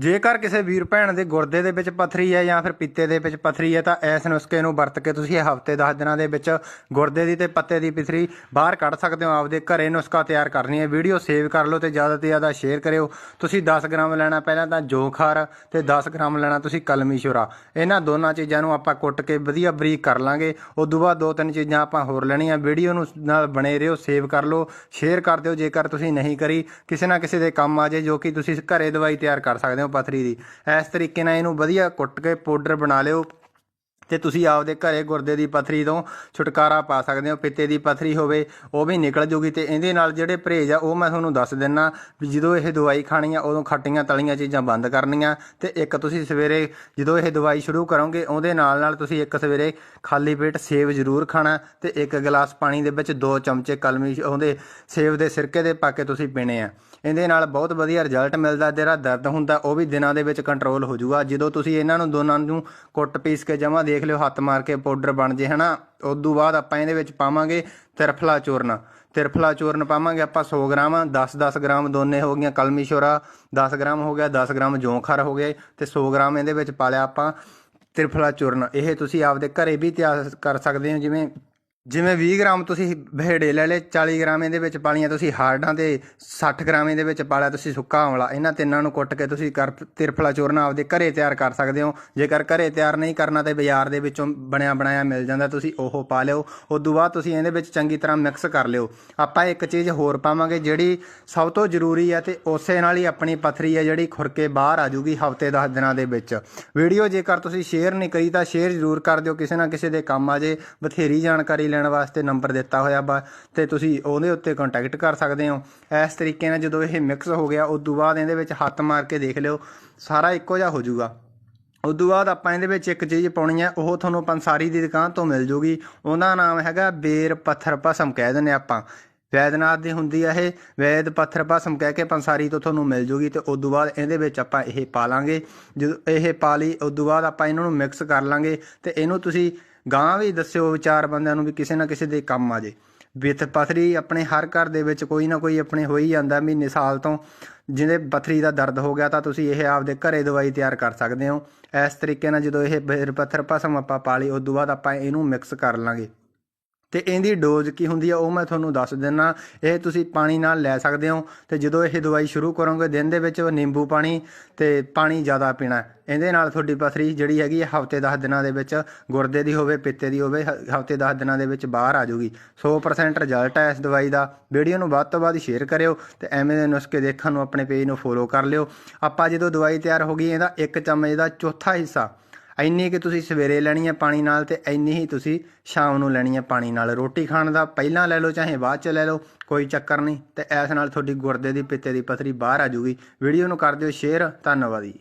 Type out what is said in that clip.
ਜੇਕਰ ਕਿਸੇ ਵੀਰ ਭੈਣ ਦੇ ਗੁਰਦੇ ਦੇ ਵਿੱਚ ਪਥਰੀ ਹੈ ਜਾਂ ਫਿਰ ਪਿੱਤੇ ਦੇ ਵਿੱਚ ਪਥਰੀ ਹੈ, ਤਾਂ ਇਸ ਨੁਸਖੇ ਨੂੰ ਵਰਤ ਕੇ ਤੁਸੀਂ ਹਫ਼ਤੇ 10 ਦਿਨਾਂ ਦੇ ਵਿੱਚ ਗੁਰਦੇ ਦੀ ਤੇ ਪੱਤੇ ਦੀ ਪਥਰੀ ਬਾਹਰ ਕੱਢ ਸਕਦੇ ਹੋ। ਆਪਦੇ ਘਰੇ ਨੁਸਖਾ ਤਿਆਰ ਕਰਨੀ ਹੈ। ਵੀਡੀਓ ਸੇਵ ਕਰ ਲਓ ਤੇ ਜ਼ਿਆਦਾ ਤੋਂ ਜ਼ਿਆਦਾ ਸ਼ੇਅਰ ਕਰਿਓ। ਤੁਸੀਂ 10 ਗ੍ਰਾਮ ਲੈਣਾ ਪਹਿਲਾਂ ਤਾਂ ਜੋਖਾਰ ਤੇ 10 ਗ੍ਰਾਮ ਲੈਣਾ ਤੁਸੀਂ ਕਲਮੀ ਸ਼ੁਰਾ। ਇਹਨਾਂ ਦੋਨਾਂ ਚੀਜ਼ਾਂ ਨੂੰ ਆਪਾਂ ਕੁੱਟ ਕੇ ਵਧੀਆ ਬਰੀਕ ਕਰ ਲਾਂਗੇ। ਉਦੋਂ ਬਾਅਦ ਦੋ ਤਿੰਨ ਚੀਜ਼ਾਂ ਆਪਾਂ ਹੋਰ ਲੈਣੀਆਂ। ਵੀਡੀਓ ਨੂੰ ਨਾਲ ਬਣੇ ਰਹੋ, ਸੇਵ ਕਰ ਲਓ, ਸ਼ੇਅਰ ਕਰ ਦਿਓ। ਜੇਕਰ ਤੁਸੀਂ ਨਹੀਂ ਕਰੀ, ਕਿਸੇ ਨਾ ਕਿਸੇ ਦੇ ਕੰਮ ਆ ਜੇ ਜੋ ਕਿ ਤੁਸੀਂ ਘਰੇ ਦਵਾਈ ਤਿਆਰ ਕਰ ਸਕਦੇ ਹੋ। ਪਥਰੀ ਦੀ। ਇਸ ਤਰੀਕੇ ਨਾਲ ਇਹਨੂੰ ਵਧੀਆ ਕੁੱਟ ਕੇ ਪਾਊਡਰ ਬਣਾ ਲਿਓ। ਤੇ ਤੁਸੀਂ ਆਪਦੇ ਘਰੇ ਗੁਰਦੇ ਦੀ ਪਥਰੀ ਤੋਂ ਛੁਟਕਾਰਾ ਪਾ ਸਕਦੇ ਹੋ, ਪਿੱਤੇ ਦੀ ਪਥਰੀ ਹੋਵੇ, ਉਹ ਵੀ ਨਿਕਲ ਜੂਗੀ ਤੇ ਇਹਦੇ ਨਾਲ ਜਿਹੜੇ ਪਰਹੇਜ ਆ, ਉਹ ਮੈਂ ਤੁਹਾਨੂੰ ਦੱਸ ਦਿੰਨਾ ਵੀ ਜਦੋਂ ਇਹ ਦਵਾਈ ਖਾਣੀ ਆ ਉਦੋਂ ਖੱਟੀਆਂ ਤਲੀਆਂ ਚੀਜ਼ਾਂ ਬੰਦ ਕਰਨੀਆਂ ਤੇ ਇੱਕ ਤੁਸੀਂ ਸਵੇਰੇ ਜਦੋਂ ਇਹ ਦਵਾਈ ਸ਼ੁਰੂ ਕਰੋਗੇ, ਉਹਦੇ ਨਾਲ ਨਾਲ ਤੁਸੀਂ ਇੱਕ ਸਵੇਰੇ ਖਾਲੀ ਪੇਟ ਸੇਬ ਜ਼ਰੂਰ ਖਾਣਾ ਤੇ ਇੱਕ ਗਲਾਸ ਪਾਣੀ ਦੇ ਵਿੱਚ ਦੋ ਚਮਚੇ ਕਲਮੀ ਉਹਦੇ ਸੇਬ ਦੇ ਸਿਰਕੇ ਦੇ ਪਾ ਕੇ ਤੁਸੀਂ ਪੀਣੇ ਆ। ਇਹਦੇ ਨਾਲ ਬਹੁਤ ਵਧੀਆ ਰਿਜ਼ਲਟ ਮਿਲਦਾ ਜਿਹੜਾ ਦਰਦ ਹੁੰਦਾ, ਉਹ ਵੀ ਦਿਨਾਂ ਦੇ ਵਿੱਚ ਕੰਟਰੋਲ ਹੋ ਜਾਊਗਾ ਜਦੋਂ ਤੁਸੀਂ ਇਹਨਾਂ ਨੂੰ ਦੋਨਾਂ ਨੂੰ ਕੁੱਟ ਪੀਸ ਕੇ ਜਮਾ ਦੇਖ ਲਿਓ, ਹੱਥ ਮਾਰ ਕੇ ਪਾਊਡਰ ਬਣ ਜੇ, ਹਨਾ? ਉਦੋਂ ਬਾਅਦ ਆਪਾਂ ਇਹਦੇ ਵਿੱਚ ਪਾਵਾਂਗੇ ਤਿਰਫਲਾ ਚੂਰਨ। ਤਿਰਫਲਾ ਚੂਰਨ ਪਾਵਾਂਗੇ ਆਪਾਂ 100 ਗ੍ਰਾਮ 10-10 ਗ੍ਰਾਮ ਦੋਨੇ ਹੋ ਗਈਆਂ, ਕਲਮੀ ਸ਼ੋਰਾ 10 ਗ੍ਰਾਮ ਹੋ ਗਿਆ 10 ਗ੍ਰਾਮ ਜੌਂਖਰ ਹੋ ਗਏ, ਤੇ 100 ਗ੍ਰਾਮ ਇਹਦੇ ਵਿੱਚ ਪਾ ਲਿਆ ਆਪਾਂ ਤਿਰਫਲਾ ਚੂਰਨ। ਇਹ ਤੁਸੀਂ ਆਪਦੇ ਘਰੇ ਵੀ ਤਿਆਰ ਕਰ ਸਕਦੇ ਹੋ, ਜਿਵੇਂ ਜਿਵੇਂ 20 ਗ੍ਰਾਮ ਤੁਸੀਂ ਬਹੇੜੇ ਲੈ ਲਏ 40 ਗ੍ਰਾਮ ਇਹਦੇ ਵਿੱਚ ਪਾਲੀਆਂ, ਤੁਸੀਂ ਹਾਰਡਾਂ ਤੇ 60 ਗ੍ਰਾਮ ਇਹਦੇ ਵਿੱਚ ਪਾਲਿਆ ਤੁਸੀਂ ਸੁੱਕਾ ਆਮਲਾ ਇਹਨਾਂ ਤਿੰਨਾਂ ਨੂੰ ਕੁੱਟ ਕੇ ਤੁਸੀਂ ਕਰ ਤਿਰਫਲਾ ਚੂਰਨਾ ਆਪਦੇ ਘਰੇ ਤਿਆਰ ਕਰ ਸਕਦੇ ਹੋ। ਜੇਕਰ ਘਰੇ ਤਿਆਰ ਨਹੀਂ ਕਰਨਾ ਤੇ ਬਾਜ਼ਾਰ ਦੇ ਵਿੱਚੋਂ ਬਣਿਆ ਬਣਾਇਆ ਮਿਲ ਜਾਂਦਾ, ਤੁਸੀਂ ਉਹ ਪਾ ਲਿਓ। ਉਸ ਤੋਂ ਬਾਅਦ ਤੁਸੀਂ ਇਹਦੇ ਵਿੱਚ ਚੰਗੀ ਤਰ੍ਹਾਂ ਮਿਕਸ ਕਰ ਲਿਓ। ਆਪਾਂ ਇੱਕ ਚੀਜ਼ ਹੋਰ ਪਾਵਾਂਗੇ, ਜਿਹੜੀ ਸਭ ਤੋਂ ਜ਼ਰੂਰੀ ਹੈ ਤੇ ਉਸੇ ਨਾਲ ਹੀ ਆਪਣੀ ਪਥਰੀ ਹੈ ਜਿਹੜੀ ਖੁਰਕੇ ਬਾਹਰ ਆ ਜੂਗੀ ਹਫ਼ਤੇ 10 ਦਿਨਾਂ ਦੇ ਵਿੱਚ। ਵੀਡੀਓ ਜੇਕਰ ਤੁਸੀਂ ਸ਼ੇਅਰ ਨਹੀਂ ਕਰੀ ਤਾਂ ਸ਼ੇਅਰ ਜ਼ਰੂਰ ਕਰ ਦਿਓ, ਕਿਸੇ ਨਾ ਕਿਸੇ ਦੇ ਕੰਮ ਆ ਜੇ, ਬਥੇਰੀ ਜਾਣਕਾਰੀ ਲੈਣ ਵਾਸਤੇ ਨੰਬਰ ਦਿੱਤਾ ਹੋਇਆ ਵਾ ਤੇ ਤੁਸੀਂ ਉਹਦੇ ਉੱਤੇ ਕੰਟੈਕਟ ਕਰ ਸਕਦੇ ਹੋ। ਇਸ ਤਰੀਕੇ ਨਾਲ ਜਦੋਂ ਇਹ ਮਿਕਸ ਹੋ ਗਿਆ ਉਸ ਤੋਂ ਬਾਅਦ ਇਹਦੇ ਵਿੱਚ ਹੱਥ ਮਾਰ ਕੇ ਦੇਖ ਲਿਓ, ਸਾਰਾ ਇੱਕੋ ਜਿਹਾ ਹੋ ਜਾਊਗਾ। ਉਸ ਤੋਂ ਬਾਅਦ ਆਪਾਂ ਇਹਦੇ ਵਿੱਚ ਇੱਕ ਚੀਜ਼ ਪਾਉਣੀ ਹੈ ਉਹ ਤੁਹਾਨੂੰ ਪੰਸਾਰੀ ਦੀ ਦੁਕਾਨ ਤੋਂ ਮਿਲ ਜੂਗੀ। ਉਹਦਾ ਨਾਮ ਹੈਗਾ ਬੇਰ ਪੱਥਰ ਭਸਮ ਕਹਿ ਦਿੰਦੇ ਆਪਾਂ। ਵੈਦਨਾਥ ਦੀ ਹੁੰਦੀ ਆ ਇਹ, ਵੈਦ ਪੱਥਰ ਭਸਮ ਕਹਿ ਕੇ ਪੰਸਾਰੀ ਤੋਂ ਤੁਹਾਨੂੰ ਮਿਲ ਜੂਗੀ ਤੇ ਉਸ ਤੋਂ ਬਾਅਦ ਇਹਦੇ ਵਿੱਚ ਆਪਾਂ ਇਹ ਪਾ ਲਾਂਗੇ। ਜਦੋਂ ਇਹ ਪਾ ਲਈ ਉਸ ਤੋਂ ਬਾਅਦ ਆਪਾਂ ਇਹਨਾਂ ਨੂੰ ਮਿਕਸ ਕਰ ਲਾਂਗੇ ਤੇ ਇਹਨੂੰ ਤੁਸੀਂ ਗਾਂ ਵੀ ਦੱਸਿਓ ਵਿਚਾਰ ਬੰਦਿਆਂ ਨੂੰ ਵੀ ਕਿਸੇ ਨਾ ਕਿਸੇ ਦੇ ਕੰਮ ਆ ਜੇ। ਬਿਥ ਪਥਰੀ ਆਪਣੇ ਹਰ ਘਰ ਦੇ ਵਿੱਚ ਕੋਈ ਨਾ ਕੋਈ ਆਪਣੇ ਹੋ ਹੀ ਜਾਂਦਾ ਮਹੀਨੇ ਸਾਲ ਤੋਂ। ਜਿਹਦੇ ਪਥਰੀ ਦਾ ਦਰਦ ਹੋ ਗਿਆ ਤਾਂ ਤੁਸੀਂ ਇਹ ਆਪਦੇ ਘਰੇ ਦਵਾਈ ਤਿਆਰ ਕਰ ਸਕਦੇ ਹੋ। ਇਸ ਤਰੀਕੇ ਨਾਲ ਜਦੋਂ ਇਹ ਬੇਰ ਪੱਥਰ ਭਸਮ ਆਪਾਂ ਪਾ ਲਈ ਉਸ ਤੋਂ ਬਾਅਦ ਆਪਾਂ ਇਹਨੂੰ ਮਿਕਸ ਕਰ ਲਾਂਗੇ। ਤੇ ਇਹਦੀ ਡੋਜ਼ ਕੀ ਹੁੰਦੀ ਆ, ਉਹ ਮੈਂ ਤੁਹਾਨੂੰ ਦੱਸ ਦਿੰਨਾ। ਇਹ ਤੁਸੀਂ ਪਾਣੀ ਨਾਲ ਲੈ ਸਕਦੇ ਹੋ ਤੇ ਜਦੋਂ ਇਹ ਦਵਾਈ ਸ਼ੁਰੂ ਕਰੋਗੇ, ਦਿਨ ਦੇ ਵਿੱਚ ਨਿੰਬੂ ਪਾਣੀ ਤੇ ਪਾਣੀ ਜ਼ਿਆਦਾ ਪੀਣਾ। ਇਹਦੇ ਨਾਲ ਤੁਹਾਡੀ ਪਥਰੀ ਜਿਹੜੀ ਹੈਗੀ ਹਫ਼ਤੇ 10 ਦਿਨਾਂ ਦੇ ਵਿੱਚ ਗੁਰਦੇ ਦੀ ਹੋਵੇ, ਪਿੱਤੇ ਦੀ ਹੋਵੇ ਹਫ਼ਤੇ 10 ਦਿਨਾਂ ਦੇ ਵਿੱਚ ਬਾਹਰ ਆ ਜਾਊਗੀ। 100% ਰਿਜ਼ਲਟ ਹੈ ਇਸ ਦਵਾਈ ਦਾ। ਵੀਡੀਓ ਨੂੰ ਵੱਧ ਤੋਂ ਵੱਧ ਸ਼ੇਅਰ ਕਰਿਓ ਤੇ ਐਵੇਂ ਦੇ ਨੁਸਖੇ ਦੇਖਣ ਨੂੰ ਆਪਣੇ ਪੇਜ ਨੂੰ ਫੋਲੋ ਕਰ ਲਿਓ। ਆਪਾਂ ਜਦੋਂ ਦਵਾਈ ਤਿਆਰ ਹੋ ਗਈ, ਇਹਦਾ ਇੱਕ ਚਮਚ ਦਾ ਚੌਥਾ ਹਿੱਸਾ ਇੰਨੀ ਕਿ ਤੁਸੀਂ ਸਵੇਰੇ ਲੈਣੀ ਹੈ ਪਾਣੀ ਨਾਲ ਤੇ ਇੰਨੀ ਹੀ ਤੁਸੀਂ ਸ਼ਾਮ ਨੂੰ ਲੈਣੀ ਹੈ ਪਾਣੀ ਨਾਲ। ਰੋਟੀ ਖਾਣ ਦਾ ਪਹਿਲਾਂ ਲੈ ਲਓ, ਚਾਹੇ ਬਾਅਦ ਚ ਲੈ ਲਓ, ਕੋਈ ਚੱਕਰ ਨਹੀਂ। ਤੇ ਐਸ ਨਾਲ ਤੁਹਾਡੀ ਗੁਰਦੇ ਦੀ, ਪਿੱਤੇ ਦੀ ਪਥਰੀ ਬਾਹਰ ਆ ਜੂਗੀ ਵੀਡੀਓ ਨੂੰ ਕਰ ਦਿਓ ਸ਼ੇਅਰ। ਧੰਨਵਾਦ ਜੀ।